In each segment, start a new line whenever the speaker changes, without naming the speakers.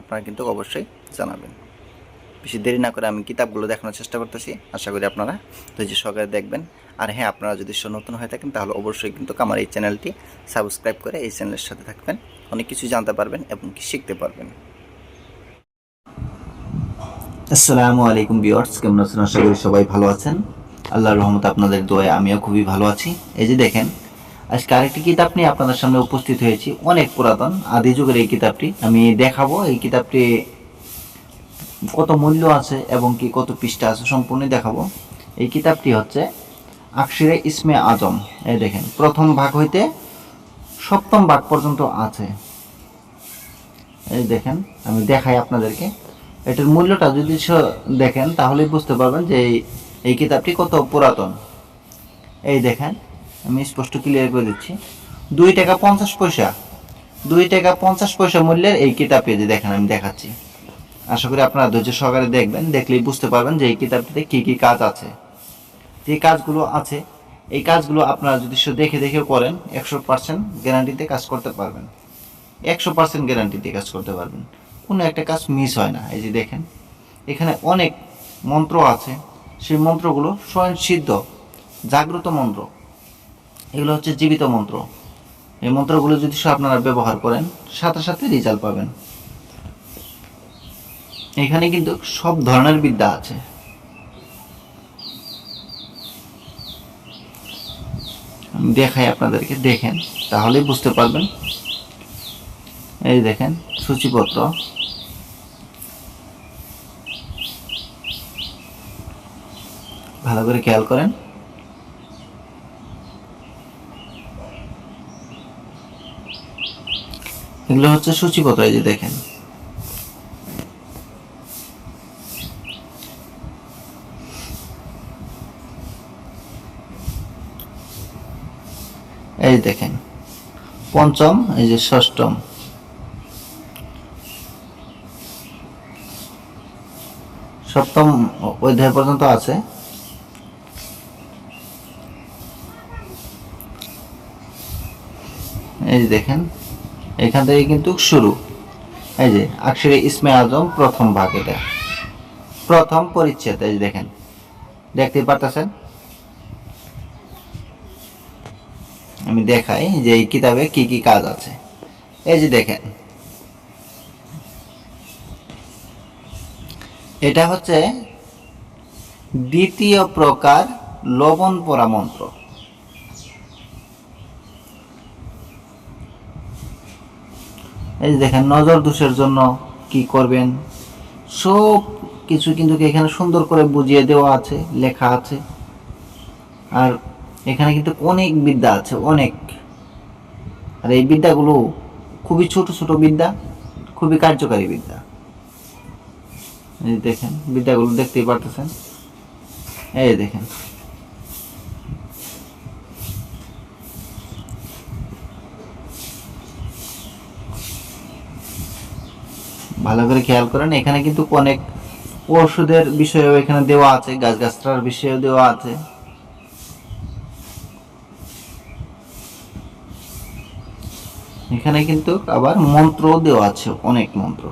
আপনারা কিন্তু অবশ্যই জানাবেন। বেশি দেরি না করে আমি কিতাবগুলো দেখানোর চেষ্টা করতেছি। আশা করি আপনারা ধৈর্য সহকারে দেখবেন। আর হ্যাঁ আপনারা যদি নতুন হয়ে থাকেন, তাহলে অবশ্যই কিন্তু আমার এই চ্যানেলটি সাবস্ক্রাইব করে এই চ্যানেলের সাথে থাকবেন। অনেক কিছু জানতে পারবেন এবং কি শিখতে পারবেন। আসসালামু আলাইকুম বিয়ার্স কেমন আছেন? আশা করি সবাই ভালো আছেন। আল্লাহর রহমতে আপনাদের দোয়ায় আমিও খুবই ভালো আছি। এই যে দেখেন আজকে আরেকটি কিতাব নিয়ে আপনাদের সামনে উপস্থিত হয়েছি। অনেক পুরাতন। আদি যুগের এই কিতাবটি আমি দেখাবো। এই কিতাবটি কত মূল্য আছে এবং কি কত পৃষ্ঠা আছে সম্পূর্ণ দেখাবো। এই কিতাবটি হচ্ছে আকশিরে ইসমে আজম। এই দেখেন, প্রথম ভাগ হইতে সপ্তম ভাগ পর্যন্ত আছে। এই দেখেন, আমি দেখাই আপনাদেরকে। এটার মূল্যটা যদি দেখেন, তাহলেই বুঝতে পারবেন যে এই কিতাবটি কত পুরাতন। এই দেখেন আমি স্পষ্ট ক্লিয়ার করে দিচ্ছি। দুই টাকা পঞ্চাশ পয়সা। দুই টাকা পঞ্চাশ পয়সা মূল্যের এই কিতাব যে দেখেন, আমি দেখাচ্ছি। আশা করি আপনারা ধৈর্য সহকারে দেখবেন, দেখলেই বুঝতে পারবেন যে এই কিতাবটিতে কী কী কাজ আছে। যে কাজগুলো আছে, এই কাজগুলো আপনারা যদি দেখে দেখে করেন, একশো পার্সেন্ট গ্যারান্টিতে কাজ করতে পারবেন। একশো পার্সেন্ট গ্যারান্টিতে কাজ করতে পারবেন। কোনো একটা কাজ মিস হয় না। এই যে দেখেন, এখানে অনেক মন্ত্র আছে। সেই মন্ত্রগুলো স্বয়ং সিদ্ধ, জাগ্রত মন্ত্র। এগুলো হচ্ছে জীবিত মন্ত্র। এই মন্ত্রগুলো যদি আপনারা ব্যবহার করেন, সাথে সাথে রেজাল্ট পাবেন। এখানে কিন্তু সব ধরনের বিদ্যা আছে। দেখাই আপনাদেরকে, দেখেন, তাহলেই বুঝতে পারবেন। এই দেখেন, সূচিপত্র। ভালো করে খেয়াল করেন। এগুলো হচ্ছে সূচিপত্র, এই যে দেখেন। এই দেখেন, পঞ্চম, এই যে ষষ্ঠম। সপ্তম অধ্যায় পর্যন্ত আছে। এই দেখেন এখান থেকে কিন্তু শুরু। এই যে আকশরে ইসমে আজম প্রথম ভাগ এটা। প্রথম পরিচ্ছেদ, এই দেখেন। দেখতে পারতেছেন? আমি দেখাই যে এই কিতাবে কি কি কাজ আছে। এই যে দেখেন। এটা হচ্ছে দ্বিতীয় প্রকার লবণ পোড়া এই দেখেন, নজর দোষের জন্য কি করবেন? সব কিছু কিন্তু এখানে সুন্দর করে বুঝিয়ে দেওয়া আছে, লেখা আছে। আর এখানে কিন্তু অনেক বিদ্যা আছে, অনেক। আর এই বিদ্যাগুলো খুবই ছোট ছোট বিদ্যা, খুবই কার্যকারী বিদ্যা। এই দেখেন, বিদ্যাগুলো দেখতেই পারতেছেন। এই দেখেন ভালো করে খেয়াল করেন, এখানে কিন্তু অনেক ওষুধের বিষয়েও এখানে দেওয়া আছে, গাছগাছড়ার বিষয়েও দেওয়া আছে। এখানে কিন্তু আবার মন্ত্র দেওয়া আছে, অনেক মন্ত্র।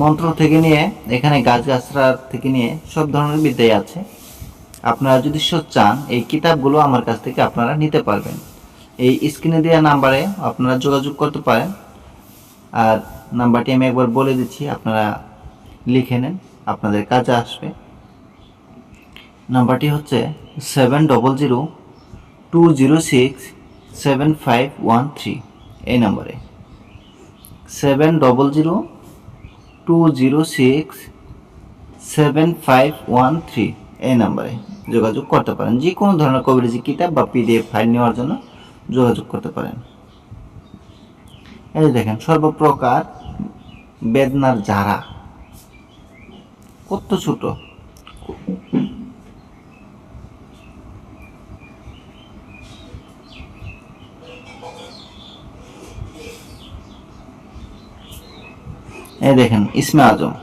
মন্ত্র থেকে নিয়ে, এখানে গাছগাছড়ার থেকে নিয়ে সব ধরনের বিদ্যাই আছে। আপনারা যদি চান, এই কিতাবগুলো আমার কাছ থেকে আপনারা নিতে পারবেন। এই স্ক্রিনে দেওয়া নাম্বারে আপনারা যোগাযোগ করতে পারেন। আর নাম্বারটি আমি একবার বলে দিচ্ছি, আপনারা লিখে নেন, আপনাদের কাজে আসবে। নাম্বারটি হচ্ছে seven double zero two zero six seven five one three এই নম্বরে। Seven double zero two zero six seven five one three এই নাম্বারে যোগাযোগ করতে পারেন। যে কোনো ধরনের কবিরাজি কিতাব বা পিডিএফ ফাইল নেওয়ার জন্য যোগাযোগ করতে পারেন। এই যে দেখেন সর্বপ্রকার বেদনার যারা কত ছোট। এই দেখেন ইসমে আজম।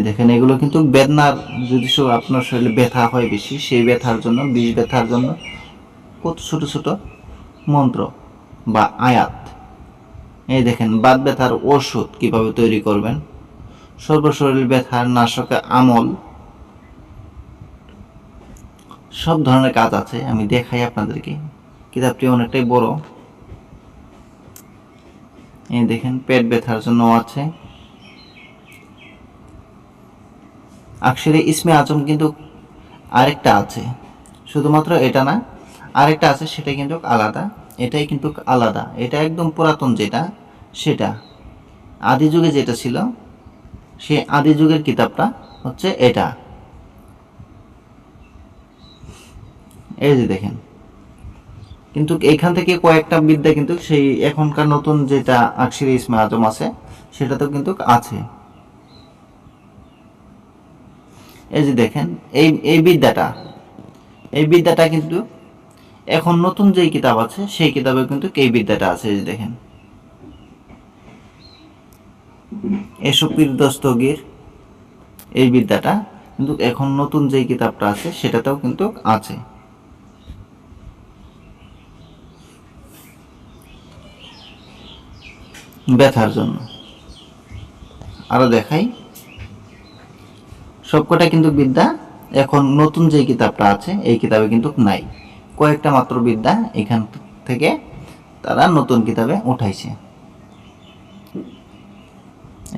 দেখেন, এগুলো কিন্তু বেদনার, যদি আপনার শরীরে ব্যথা হয় বেশি, সেই ব্যথার জন্য, বিষ ব্যথার জন্য কত ছোট ছোট মন্ত্র বা আয়াত। এই দেখেন, বাত ব্যথার ওষুধ কীভাবে তৈরি করবেন? সর্বশরীর ব্যথার নাশকে আমল। সব ধরনের কাজ আছে, আমি দেখাই আপনাদেরকে। কিতাবটি অনেকটাই বড়। এই দেখেন, পেট ব্যথার জন্য আছে। আকশরে ইসমে আজম কিন্তু আরেকটা আছে। শুধুমাত্র এটা না, আরেকটা আছে, সেটা কিন্তু আলাদা। এটাই কিন্তু আলাদা। এটা একদম পুরাতন যেটা, সেটা। আদি যুগে যেটা ছিল, সেই আদি যুগের কিতাবটা হচ্ছে এটা। এই যে দেখেন। কিন্তু এখান থেকে কয়েকটা বিদ্যা কিন্তু সেই এখনকার নতুন যেটা আকশিরে ইসমে আজম আছে, সেটাতেও কিন্তু আছে। এই যে দেখেন, এই এই বিদ্যাটা এই বিদ্যাটা কিন্তু এখন নতুন যেই কিতাব আছে, সেই কিতাবে কিন্তু এই বিদ্যাটা আছে, এই যে দেখেন। এসপির দস্তগীর এই বিদ্যাটা কিন্তু এখন নতুন যেই কিতাবটা আছে, সেটাতেও কিন্তু আছে। ব্যথার জন্য। আরও দেখাই। সবকটা কিন্তু বিদ্যা এখন নতুন যে কিতাবটা আছে, এই কিতাবে কিন্তু নাই। কয়েকটা মাত্র বিদ্যা এখান থেকে তারা নতুন কিতাবে উঠাইছে।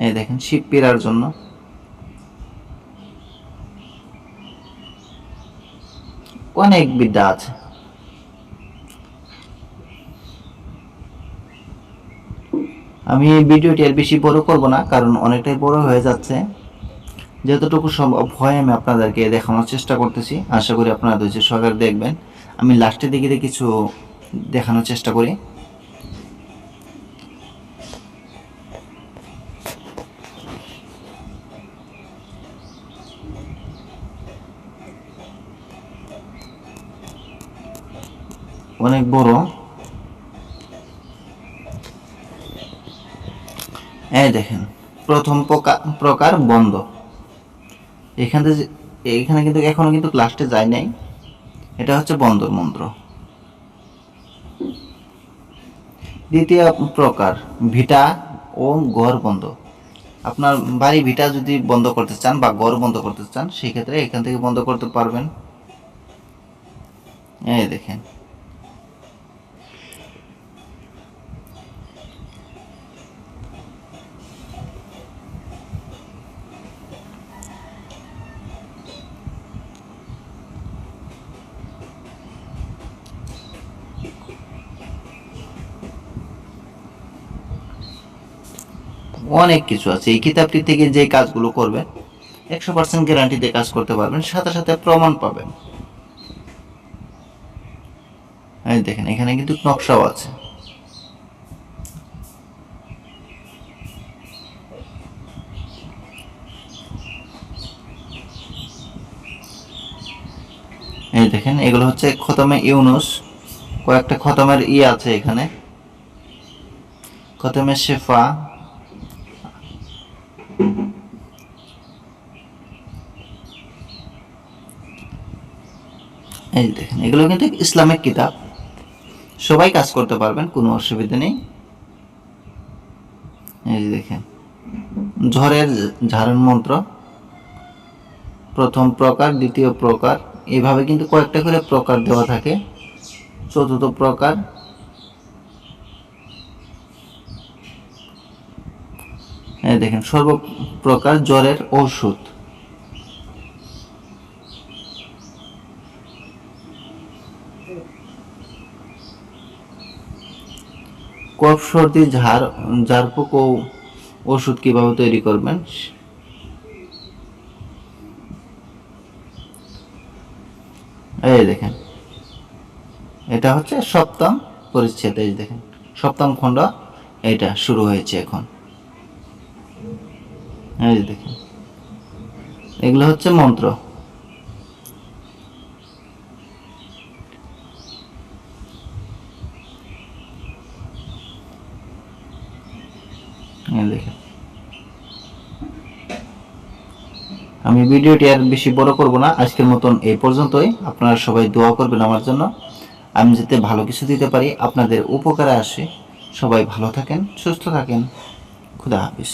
এই দেখেন, শিব পীড়ার জন্য। অনেক বিদ্যা আছে। আমি এই ভিডিওটি আর বেশি বড় করব না, কারণ অনেকটাই বড় হয়ে যাচ্ছে। যতটুকু সম্ভব হয় আমি আপনাদেরকে দেখানোর চেষ্টা করতেছি। আশা করি আপনারা ধৈর্য সহকারে দেখবেন। আমি লাস্টের দিকে কিছু দেখানোর চেষ্টা করি। অনেক বড়। এই দেখেন, প্রথম প্রকা- প্রকার বন্ধ। এখান এখানে কিন্তু এখনও কিন্তু লাস্টে যায় নাই। এটা হচ্ছে বন্দর মন্ত্র। দ্বিতীয় প্রকার, ভিটা ও ঘর বন্ধ। আপনার বাড়ি ভিটা যদি বন্ধ করতে চান বা ঘর বন্ধ করতে চান সেই ক্ষেত্রে এখান থেকে বন্ধ করতে পারবেন। এই দেখেন। অনেক কিছু আছে। এই কিতাবটি থেকে যে কাজগুলো করবেন একশো পার্সেন্ট গ্যারান্টি দিয়ে কাজ করতে পারবেন, সাথে সাথে প্রমাণ পাবেন। দেখেন, এখানে কিন্তু নকশাও আছে। এই দেখেন, এগুলো হচ্ছে খতমে ইউনুস। কয়েকটা খতমের ই আছে এখানে। খতমে শেফা। এই দেখেন, এগুলো কিন্তু ইসলামিক কিতাব। সবাই কাজ করতে পারবেন, কোনো অসুবিধা নেই। এই যে দেখেন, ঝড়ের ঝাড়ন মন্ত্র, প্রথম প্রকার, দ্বিতীয় প্রকার এইভাবে কিন্তু কয়েকটা করে প্রকার দেওয়া থাকে। চতুর্থ প্রকার দেখেন, সর্বপ্রকার জ্বরের ঔষধ। কফ সর্দি ঝাড়, ঝাড়ফুঁক ও ওষুধ কীভাবে তৈরি করবেন? এই দেখেন। এটা হচ্ছে সপ্তম পরিচ্ছেদ, এই দেখেন। সপ্তম খণ্ড, এটা শুরু হয়েছে এখন। এই দেখেন। এগুলো হচ্ছে মন্ত্র এই দেখেন আমি ভিডিওটি আর বেশি বড় করব না, আজকের মতন এই পর্যন্তই। আপনারা সবাই দোয়া করবেন আমার জন্য। আমি যাতে ভালো কিছু দিতে পারি, আপনাদের উপকারে আসে। সবাই ভালো থাকেন, সুস্থ থাকেন। খুদা হাফিজ।